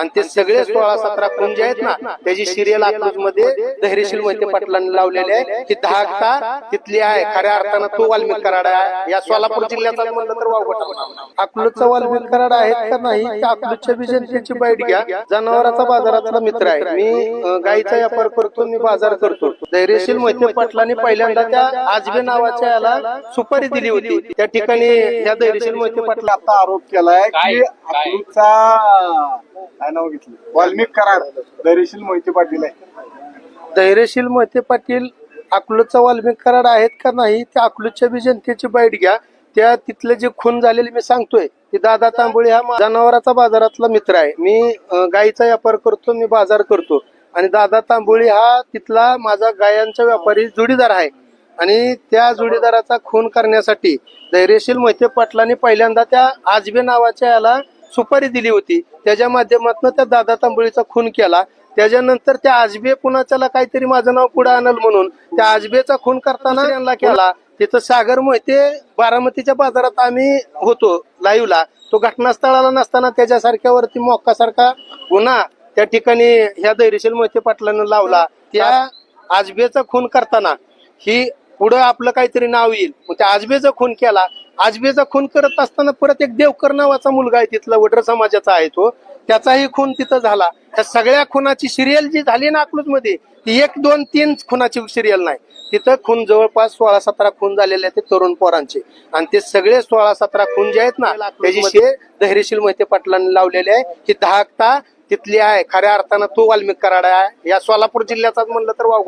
आणि ते सगळे सोळा सतरा खून जे आहेत ना त्याची सिरियल अकलूजमध्ये धैर्यशील मोहिते पाटलांनी लावलेले आहे की धाकता तिथली आहे खऱ्या अर्थानं तो वाल्मिक कराड आहे या सोलापूर जिल्ह्याचा म्हणलं तर वावगट अकलूजचा वाल्मिक कराड आहेत का नाही अकलूजच्या बी जनतेची बाईट घ्या. जनावराचा बाजारातला मित्र आहे. मी अं, गाईचा व्यापार करतो मी बाजार करतो. धैर्यशील मोहिते पाटलांनी पहिल्यांदा त्या आजबे नावाच्या याला सुपारी दिली होती. त्या ठिकाणी या धैर्यशील मोहिते पाटला आता आरोप केलाय की? अकलूजचा काय नाव घेतलं. वाल्मिक कराड धैर्यशील मोहिते पाटील आहे. धैर्यशील मोहिते पाटील अकलूजचा वाल्मिक कराड आहेत का नाही त्या अकलूजच्या बी जनतेची बाईट घ्या. त्या तिथले जे खून झालेले मी सांगतोय की दादा तांबोळी हा मा- जनावराचा बाजारातला मित्र आहे. मी अं, व्यापार करतो मी बाजार करतो. आणि दादा तांबोळी हा तिथला माझा गायांचा व्यापारी जोडीदार आहे. आणि त्या जोडीदाराचा खून करण्यासाठी धैर्यशील मोहिते पाटलांनी पहिल्यांदा त्या आजबे नावाच्या याला सुपारी दिली होती. त्याच्या माध्यमातून त्या दादा तांबोळीचा खून केला. त्याच्यानंतर त्या आजबे कुणाच्याला काहीतरी माझं नाव पुढे आणल म्हणून त्या आजबेचा खून करताना यांना केला. तिथं सागर मोहिते बारामतीच्या बाजारात आम्ही होतो लाईव्हला तो घटनास्थळाला नसताना त्याच्यासारख्यावरती मोक्कासारखा गुन्हा त्या ठिकाणी ह्या धैर्यशील मोहिते पाटलांना लावला. त्या आजबेचा खून करताना ही पुढं आपलं काहीतरी नाव येईल. मग त्या आजबेचा खून केला. आजबेचा खून करत असताना परत एक देवकर नावाचा मुलगा आहे तिथला वडर समाजाचा आहे तो. त्याचाही खून तिथं झाला. त्या सगळ्या खुनाची सिरियल जी झाली ना अकलूजमध्ये ती एक दोन तीन खुनाची सिरियल नाही. तिथं खून जवळपास सोळा सतरा खून झालेले आहेत ते तरुण पोरांचे. आणि ते सगळे सोळा सतरा खून जे आहेत ना त्याची शे धैर्यशील मोहिते पाटलांनी लावलेले आहे. की धाकता तिथली आहे. खऱ्या अर्थानं तो वाल्मिक कराड आहे. या सोलापूर जिल्ह्याचाच म्हणलं तर वाव